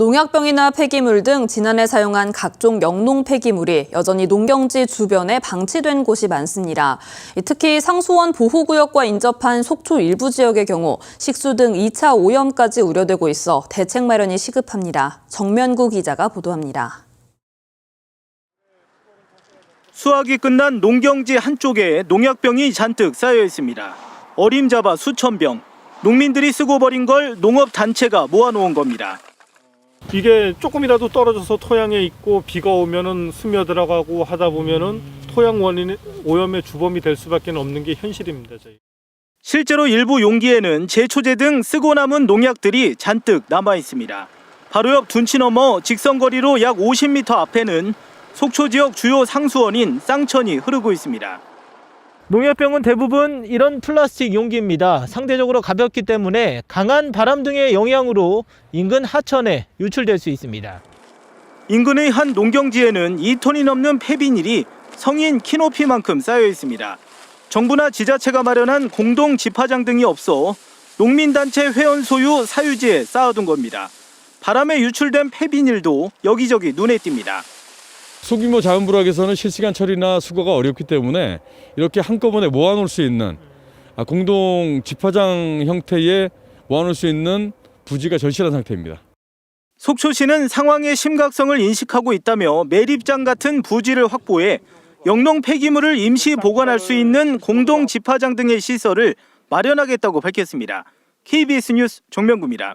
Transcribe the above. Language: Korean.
농약병이나 폐기물 등 지난해 사용한 각종 영농 폐기물이 여전히 농경지 주변에 방치된 곳이 많습니다. 특히 상수원 보호구역과 인접한 속초 일부 지역의 경우 식수 등 2차 오염까지 우려되고 있어 대책 마련이 시급합니다. 정면구 기자가 보도합니다. 수확이 끝난 농경지 한쪽에 농약병이 잔뜩 쌓여 있습니다. 어림잡아 수천 병. 농민들이 쓰고 버린 걸 농업 단체가 모아놓은 겁니다. 이게 조금이라도 떨어져서 토양에 있고 비가 오면은 스며들어가고 하다 보면은 토양 원인 오염의 주범이 될 수밖에 없는 게 현실입니다. 저희. 실제로 일부 용기에는 제초제 등 쓰고 남은 농약들이 잔뜩 남아 있습니다. 바로 옆 둔치 너머 직선거리로 약 50m 앞에는 속초 지역 주요 상수원인 쌍천이 흐르고 있습니다. 농약병은 대부분 이런 플라스틱 용기입니다. 상대적으로 가볍기 때문에 강한 바람 등의 영향으로 인근 하천에 유출될 수 있습니다. 인근의 한 농경지에는 2톤이 넘는 폐비닐이 성인 키높이만큼 쌓여 있습니다. 정부나 지자체가 마련한 공동 집화장 등이 없어 농민단체 회원 소유 사유지에 쌓아둔 겁니다. 바람에 유출된 폐비닐도 여기저기 눈에 띕니다. 소규모 자연 불락에서는 실시간 처리나 수거가 어렵기 때문에 이렇게 한꺼번에 모아놓을 수 있는 아, 공동 집화장 형태의 모아놓을 수 있는 부지가 절실한 상태입니다. 속초시는 상황의 심각성을 인식하고 있다며 매립장 같은 부지를 확보해 영농 폐기물을 임시 보관할 수 있는 공동 집화장 등의 시설을 마련하겠다고 밝혔습니다. KBS 뉴스 정명구입니다.